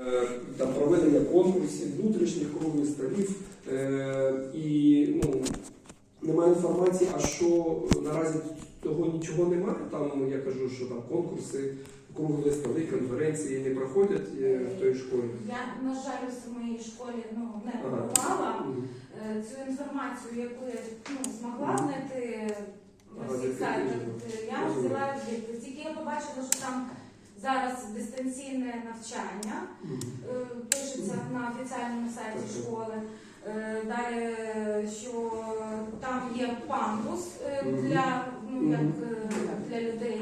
Е, там проведення конкурсів, внутрішніх круглих столів е, і ну, немає інформації, а що наразі того нічого немає. Там я кажу, що там конкурси, круглі столи, конференції не проходять е, в той школі. Я, на жаль, у своїй школі ну, не Ага. побувала. Е, Цю інформацію, яку я ну, змогла знайти на Ага, е, я взяла. Тільки я побачила, що там зараз дистанційне навчання е, пишеться на офіційному сайті школи. Е, Далі, що там є пандус е, для, ну, як, для людей,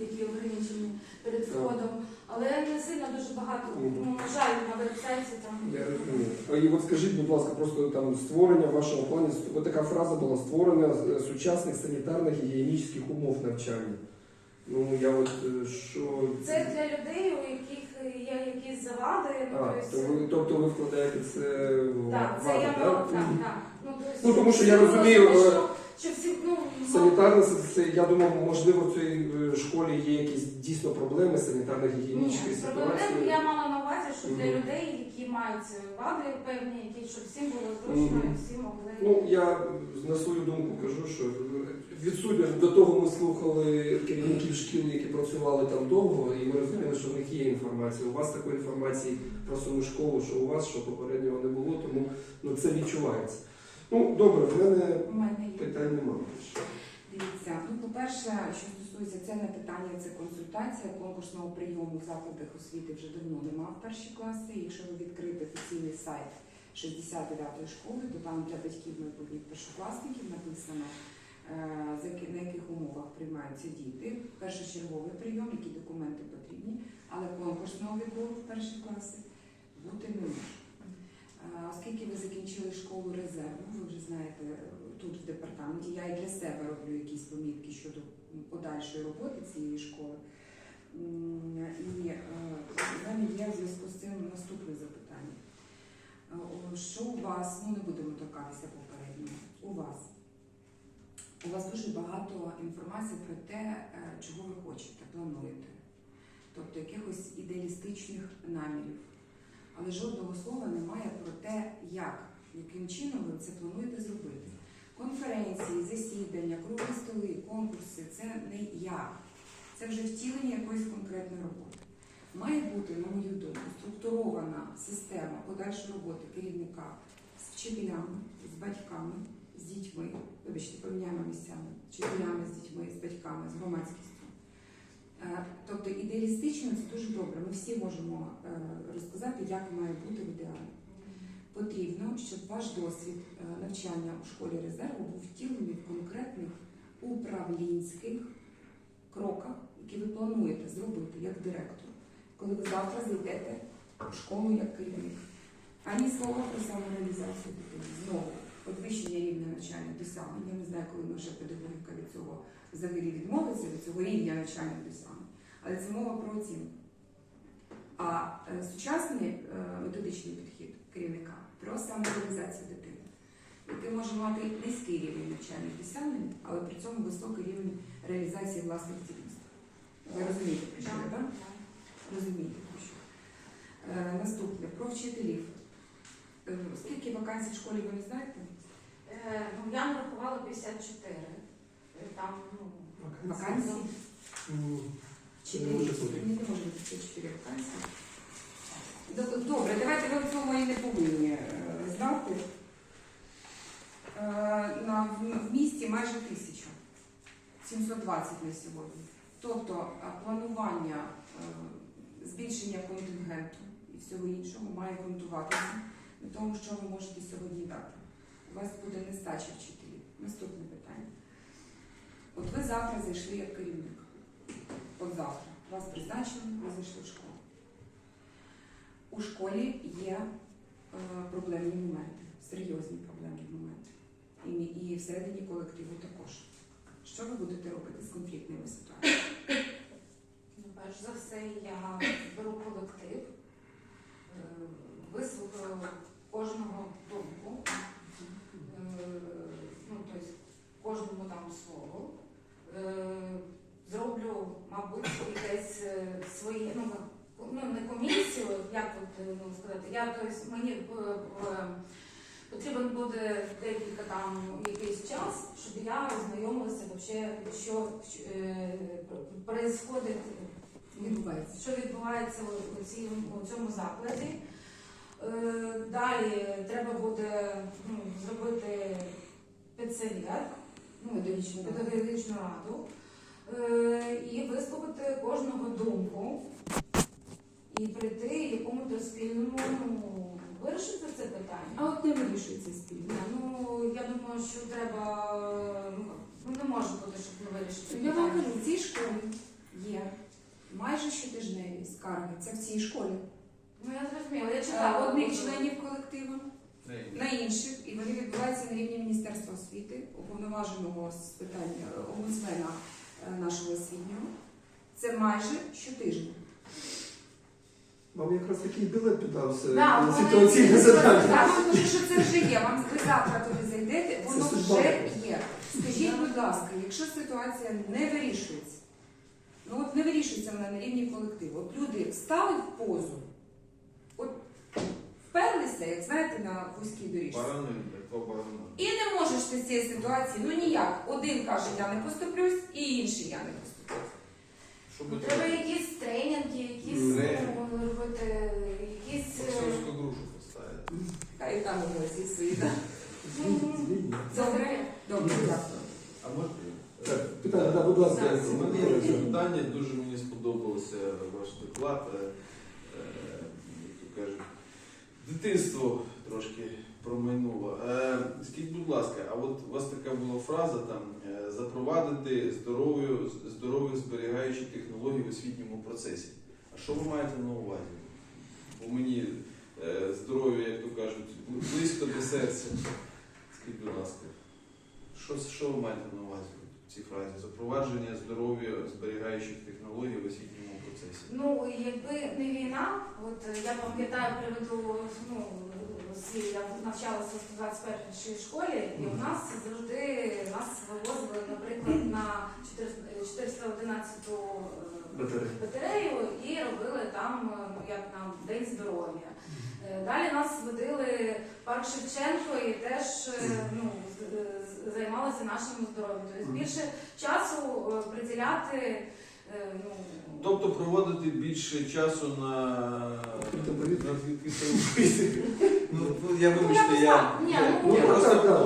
які ограничені перед входом. Але не сильно дуже багато. Ну, на жаль, на веб-сайті там. Я розумію. І от скажіть, будь ласка, просто там створення в вашому плані, от така фраза була створення сучасних санітарних і гігієнічних умов навчання. Ну я от е, що. Це для людей, у яких є якісь завади. Ну, А, тобто, то ви, тобто ви вкладаєте це в так, це я мала, так, Мгм. так. Ну, тобто, Ну, тому що я розумію, е, що, що всі, ну, Санітарне, це, я думав, можливо, в цій е, школі є якісь дійсно проблеми санітарно-гігієнічної ситуації. проблем я мала на увазі, що для Мгм. людей, які мають вади певні, які щоб всім було зручно Мгм. і всі могли. Ну, я на свою думку кажу, що відсутньо до того ми слухали керівників шкіл, які працювали там довго, і ми розуміли, що в них є інформація. У вас такої інформації про саму школу, що у вас, що попереднього не було, тому ну, це відчувається. Ну, добре, в мене У мене є. питань немає. Дивіться, ну по-перше, що стосується це не питання, це консультація конкурсного прийому в закладах освіти вже давно нема в перші класи. Якщо ви відкрите офіційний сайт 69-ї школи, то там для батьків майбутніх першокласників написано, е, на яких умовах приймаються діти. Першочерговий прийом, які документи потрібні, але конкурсного відбору в перші класи бути не може. Оскільки ви закінчили школу резерву, ви вже знаєте е, тут в департаменті, я і для себе роблю якісь помітки щодо подальшої роботи цієї школи. І е, в мене є в зв'язку з цим наступне запитання. Е, Що у вас, ну не будемо торкатися попередньо, у вас? У вас дуже багато інформації про те, чого ви хочете, плануєте, тобто якихось ідеалістичних намірів. Але жодного слова немає про те, як, яким чином ви це плануєте зробити. Конференції, засідання, круглі столи, конкурси це не як. Це вже втілення якоїсь конкретної роботи. Має бути, на мою думку, структурована система подальшої роботи керівника з вчителями, з батьками, з дітьми. Вибачте, поміняємо місцями, вчителями, з дітьми, з батьками, з громадськістю. Е, Тобто ідеалістично це дуже добре. Ми всі можемо е, розказати, як має бути в ідеалі. Потрібно, щоб ваш досвід е, навчання у школі резерву був втілений в конкретних управлінських кроках, які ви плануєте зробити як директор, коли ви завтра зайдете в школу як керівник. Ані слова про самореалізацію дитини. Знову підвищення рівня навчання досягнень. Я не знаю, коли вже педагогіка від цього взагалі відмовиться від цього рівня навчання досягнень. Але це мова про оцінку. А е, сучасний е, методичний підхід керівника про самореалізацію дитини, який може мати низький рівень навчальних досягнень, але при цьому високий рівень реалізації власних цінностей. Ви розумієте, про що я, так? Розумієте, про що. Е, наступне про вчителів. Скільки вакансій в школі ви не знаєте? Ну, я нарахувала 54. Е, Там, ну, Вакансій? М, Не може бути. Ні, не може бути 54 вакансії. Добре, давайте ви в цьому і не повинні е, знати. Е, На, в- місті майже тисяча. 720 на сьогодні. Тобто е, планування збільшення контингенту і всього іншого має ґрунтуватися на тому, що ви можете сьогодні дати. У вас буде нестача вчителів. Наступне питання. От ви завтра зайшли як керівник. От завтра. Вас призначили, ви зайшли в школу. У школі є е, проблемні моменти, серйозні проблемні моменти. І, і всередині колективу також. Що ви будете робити з конфліктними ситуаціями? Ну, перш за все, я беру колектив, е, вислухаю кожного думку, ну, тобто кожному там слово. Е, Зроблю, мабуть, якесь е, своє, ну, ну не комісію, як сказати, я тобто, мені е, е, потрібен буде декілька там якийсь час, щоб я ознайомилася вообще, що е, Відбувається. що відбувається у, цій- у цьому закладі. Е, Далі треба буде ну, зробити педсовет, Ну, педагогічну раду е, і висловити кожного думку і прийти якому-то спільному ну, вирішити це питання. А от не вирішується спільно. Ну я думаю, що треба ну не може бути, щоб не вирішити. Я вам кажу, в цій школі є майже щотижневі скарги. Це в цій школі. Ну я зрозуміла, я Е, читала Одних членів колективу на інших, і вони відбуваються на рівні Міністерства освіти, уповноваженого з питань е, омбудсмена е, нашого освітнього. Це майже щотижня. Вам якраз такий білет піддався Да, на ситуаційне задання. Я вам кажу, що це вже є. Вам ви завтра туди зайдете, воно Це судьба. вже є. Скажіть, будь ласка, якщо ситуація не вирішується, ну от не вирішується вона на рівні колективу. От люди встали в позу, вперлися, як знаєте, на вузькій доріжці. Барани, барани. І не можеш ти з цієї ситуації, ну ніяк. Один каже, я не поступлюсь, і інший я не поступлюсь. Що Ну, Треба якісь тренінги, якісь ну, робити, якісь. е, Боксерську грушу поставити. Хай там емоції свої. да. Звільнення. Добре, добре, дякую. А можна? Так, питання, да, будь ласка. У мене є питання, дуже мені сподобався ваш доклад. Е, е, Як то кажуть, дитинство трошки промайнуло. Е, Скажіть, будь ласка, а от у вас така була фраза там е, запровадити здоров'ю, здоров'я зберігаючі технології в освітньому процесі. А що ви маєте на увазі? Бо мені е, здоров'я, як то кажуть, близько до серця. Скажіть, будь ласка, що, що ви маєте на увазі в цій фразі? Запровадження здоров'я зберігаючих технологій в освітньому процесі. Ну, якби не війна, от е, я пам'ятаю, приведу ну, я навчалася в 21 школі, і у нас завжди нас вивозили, наприклад, на 411 Батарея. батарею і робили там е, ну, як нам День здоров'я. Е, Далі нас водили парк Шевченко і теж е, ну, займалися нашим здоров'ям. Тобто більше часу приділяти ну, Тобто проводити більше часу на Відкрите Ну, ну, я вибачте, я. Ні, ну, ну, просто так, так.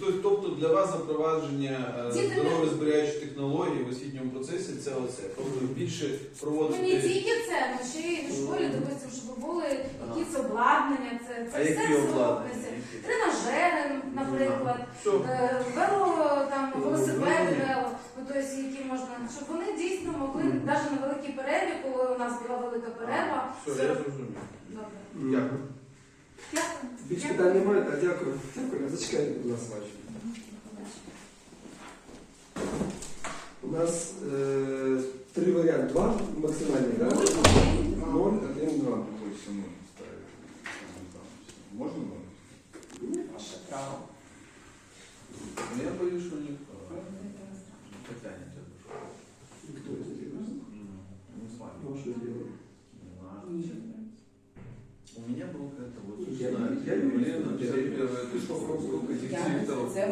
то- тобто для вас запровадження е, Діти не- здоров'я зберігаючих технологій в освітньому процесі це оце. Тобто більше Ну, не проводити. тільки це, ну ще й в школі, допустимо, щоб були якісь обладнання, це, А це все які обладнання? Які? Тренажери, наприклад, Все. е, вело, там, велосипеди, вело, ну, тобто, які можна, щоб вони дійсно могли, навіть на великій перерві, коли у нас була велика перерва, Все, я зрозумів. Добре. Дякую. Більш питань немає, так, дякую. Дякую, зачекайте, будь ласка. У нас е, три варіанти. Два максимальні, так? Ноль, один, два.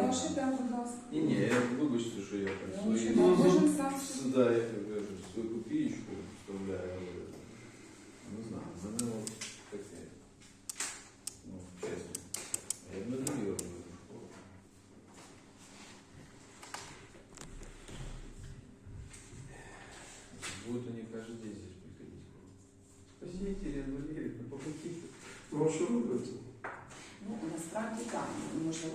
дефицитов. Це ваше право, будь ласка. Не, не, я вибачте, що я так Ну, свої... що там кожен сам собі. Да, я как кажу, свою копеечку вставляю. але, Не знаю, в мене от таке. Ну, чесно. Я б не довірив в эту школу. Будут они каждый день здесь приходить. Спасите, Елена Валерьевна, помогите. Ну, а що робити? Ну, насправді так. Ну, Можна,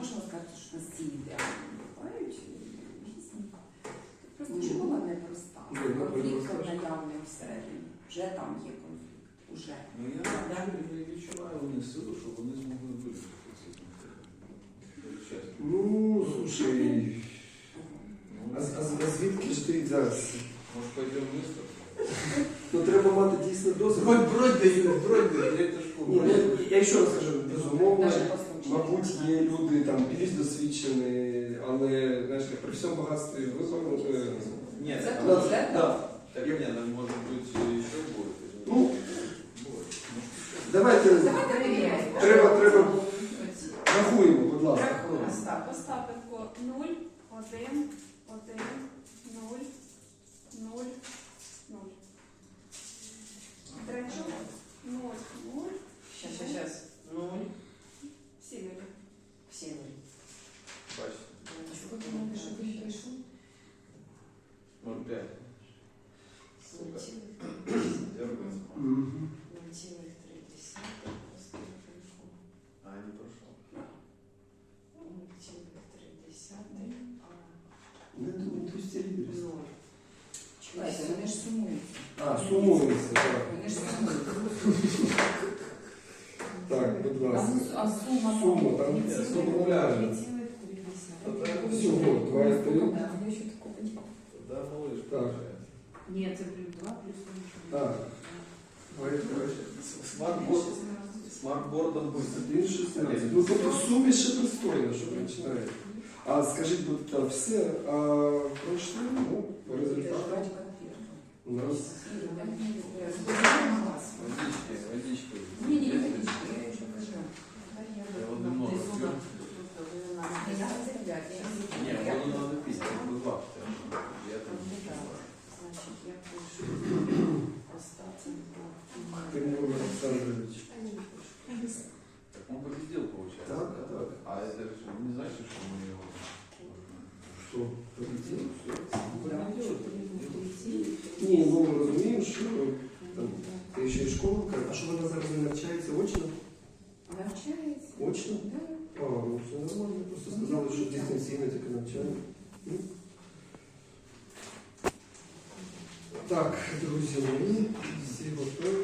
звідки ж ти зараз? Може пойдемо вместе? Ну, треба мати дійсно досвід. Бродь, бродь даю, бродь даю, директор Ні, ну, я ще раз кажу, безумовно, мабуть, є люди там більш досвідчені, але знаєш, при всьому багатстві вибору. е, Нет, Це да, да. так нет, ну, может быть, еще будет. Ну, Давайте треба, треба рахуємо, будь ласка. Рахуємо. Остап, Остапенко 0, 1, 1, 0, 0, 0. Тречок 0, 0, Щас, щас, щас. Нуль. всі нулі. Всі нуль. Бачите, Що ви думаєте, що він прийшов? 0,5. Нуль цілих Дергается. Мгм. нуль цілих три десятих. Остапенко. А, не прошел. Нуль цілих три десятих. А Не думаю, то серйозно. ноль. Чекайте, вони ж сумуються. А, сумуємося, так. Вони ж сумуються. Так, будь А, ласка. ну, а сума Сума, там Три є, цілих- сума реальна. три цілих три десятих. Всього, два і три. Да, я ще такого не бачила. Да, малыш, Так. получается. Ні, це плюс два, плюс нуль. Так. Давайте, коротше. Смарт-борд. Смарт-бордом будет. Один 16. Ну, тобто в сумі ще пристойно, що ви починаєте. А скажіть, будь ласка, все, а пройшли, ну, по результатам у нас Водички, водички. Ні, ні, не водички, Тимур Олександрович. Так он победил, получается. Так, да? так. А это же не значит, что мы его... Що, победили? Да, Победили? що тобі був три цілих? Ні, ну ми розуміємо, що там, ти ще й школу, кажеш, а що вона зараз не навчається очно? Навчається. Очно? Да. А, ну все нормально, просто сказали, що дистанційне таке навчання. Ну. Так, друзі мої, всі готові.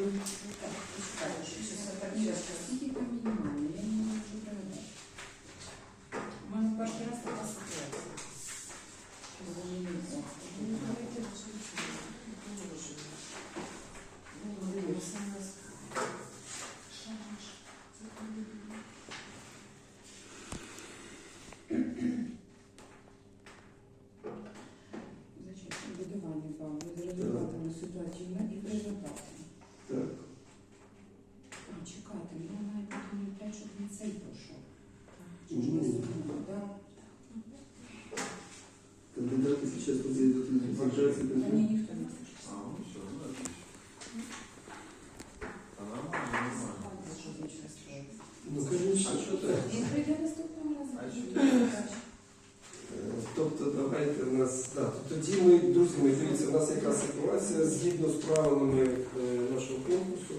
Тобто давайте у нас, да, тоді ми, друзі мої, дивіться, у нас яка ситуація, згідно з правилами е, нашого конкурсу,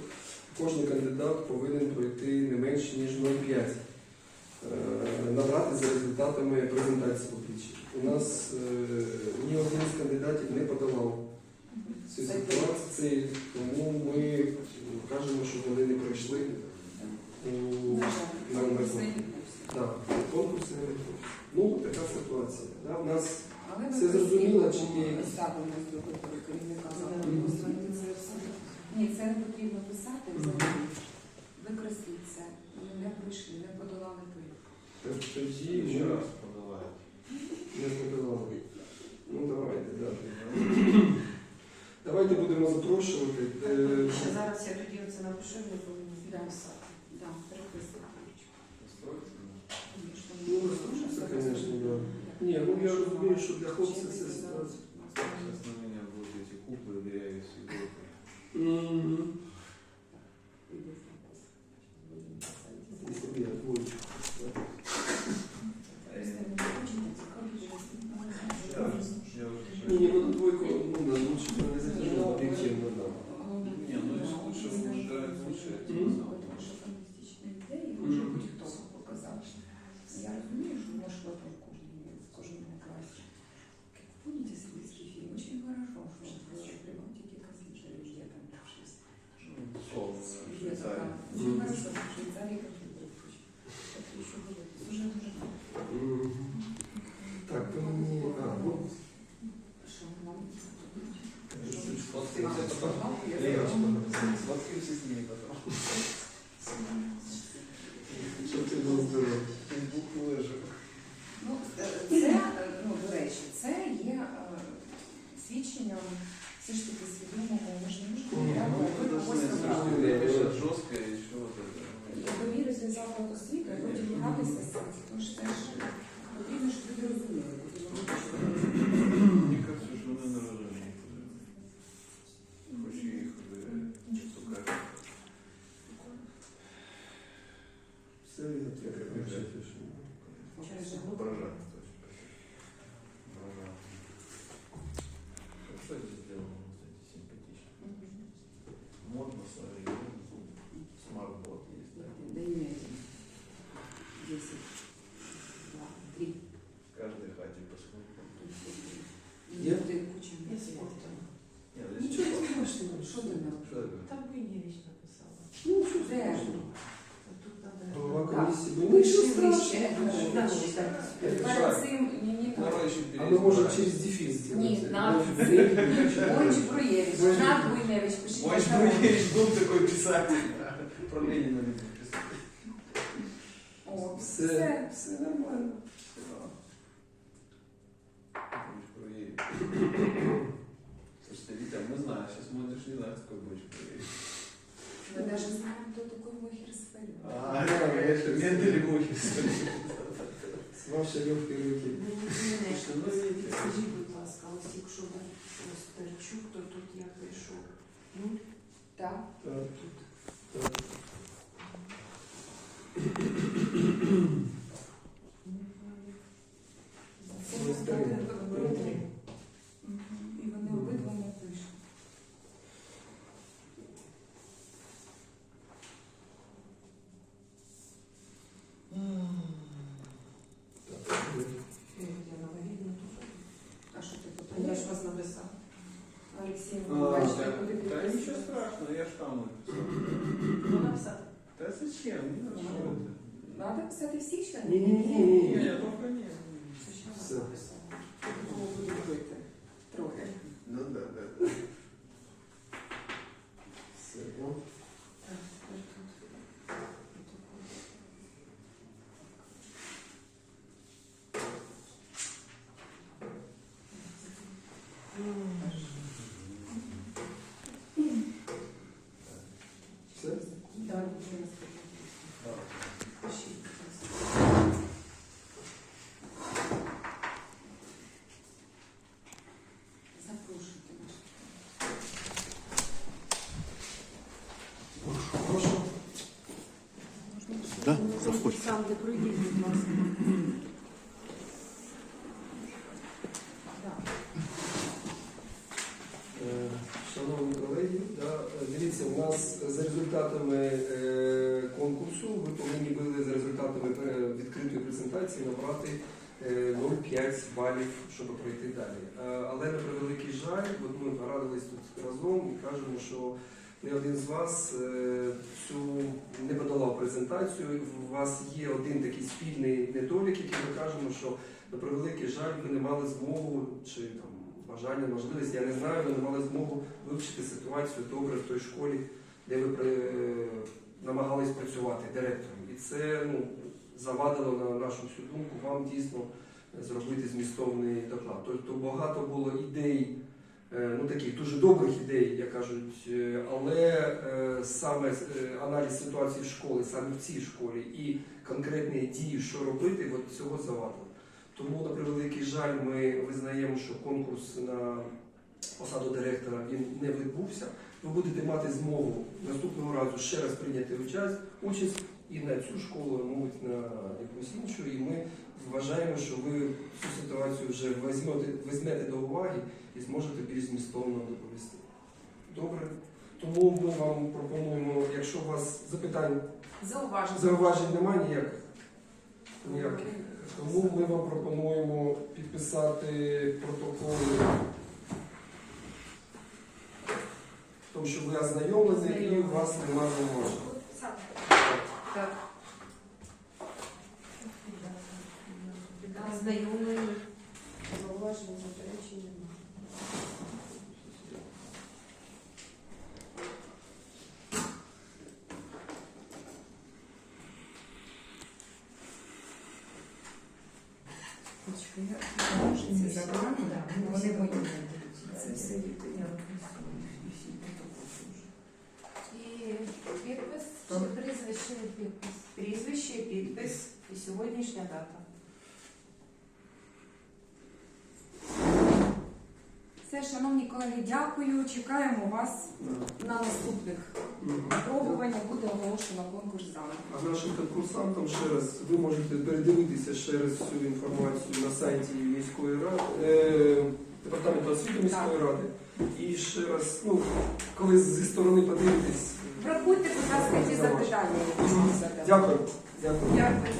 кожен кандидат повинен пройти не менше, ніж 0,5. Е, Набрати за результатами презентації публічної. У нас е, ні один з кандидатів не подавав цю ситуацію, тому ми кажемо, що вони не пройшли у На да. Ну, така ситуація. Да? У нас Але Це зрозуміло, чи є якісь? ставимо з другого керівника закладу освіти це все. Ні, це не потрібно писати взагалі. Викресліть це. Вони не прийшли, не подолали пиль. так, тоді Еще ми раз подавай. не подавали. Ну, давайте, да. Давайте будемо запрошувати. Е, зараз я тоді оце напишу, ви повинні підписати. Да, переписуйте. розумію, що для хлопців це ситуація. Сейчас на меня будут эти куклы дырявые с иголкой. Мгм. Якщо б я двоєчку. Я уже- Ні, ні, ну двойку, ну да, лучше б не затягнути об'єктивно, да. Не, ну если лучше, выбирать лучше. это Мгм. не знаю. Шовіністичні ідеї, може бути хто показав. Я розумію, що може бути Так, мені. А, ну, через дефіс Ні, зробити. на Бойч Бруєвич, Бойч. Буйневич, пишіть. Мой Бруевич был такой писатель. Про Ленина любит писать. О, Все, все. все нормально. Бруевич. Слушайте, Витя, мы знаем, сейчас смотришь, не знаешь, какой будешь Бруевич. Ми навіть знаємо, хто такий Мохір Сферів. А, Мухи. З вашої легкої руки. Слушайте, ну руки. Скажіть, будь ласка, ось якщо ви Остерчук, то тут я. Нуль Так. Так, тут. так. Це Ось буде три. добре. І вони обидва не пишуть. Так. Я навагітна тут. А що ти А я ж попадаєш? вас написала. Олексій А, Миколаївич, да, ти куди да підписуєш? ничего страшного, я ж там написал. Ну, написати. Да зачем? Не надо. что это. Надо писати всі члени? Ні-ні-ні. Не, только нет. Спочатку Все. написала. Кого буду бити? Трохи. Ну да, да, да. Все, ну. Так, тепер тут. Протокол. Все? Так, Пишіть, будь ласка. запрошуйте нас. Прошу. Сам де пройдіть, будь ласка. Е, Шановні колеги, да, дивіться, у нас за результатами е, конкурсу ви повинні були за результатами е, відкритої презентації набрати е, 0,5 балів, щоб пройти далі. Е, Але на превеликий жаль, от ми порадились тут разом і кажемо, що не один з вас е, цю не подолав презентацію. У вас є один такий спільний недолік, який ми кажемо, що на превеликий жаль, ви не мали змогу чи там бажання, можливість, я не знаю, ви не мали змогу вивчити ситуацію добре в той школі, де ви при, е, намагались працювати директором. І це ну, завадило на нашу всю думку вам дійсно зробити змістовний доклад. Тобто багато було ідей, ну таких дуже добрих ідей, як кажуть, е, але е, саме е, аналіз ситуації школи, саме в цій школі і конкретні дії, що робити, от цього завадило. Тому, на превеликий жаль, ми визнаємо, що конкурс на посаду директора він не відбувся. Ви будете мати змогу наступного разу ще раз прийняти участь, участь і на цю школу, мабуть, на якусь іншу. І ми вважаємо, що ви цю ситуацію вже візьмете, візьмете до уваги і зможете більш змістовно доповісти. Добре? Тому ми вам пропонуємо, якщо у вас запитань, Зауваження. зауважень немає ніяких. Ніяких. Тому ми вам пропонуємо підписати протоколи, тому що ви ознайомлені і у вас немає зауважень. Так. Знайомий. Зауважень, заперечень немає. Почекай, я можу це забрати? Вони мої. Це все від І підпис чи прізвище і підпис. Прізвище, підпис і сьогоднішня дата. Все, шановні колеги, дякую. Чекаємо вас на наступних випробуваннях. Буде оголошено конкурс заново. А нашим конкурсантам ще раз ви можете передивитися ще раз всю інформацію на сайті міської ради е, департаменту освіти міської ради. І ще раз, ну коли зі сторони подивитесь, Врахуйте, будь ласка, ті запитання, які задали. дякую. Дякую. Дякую.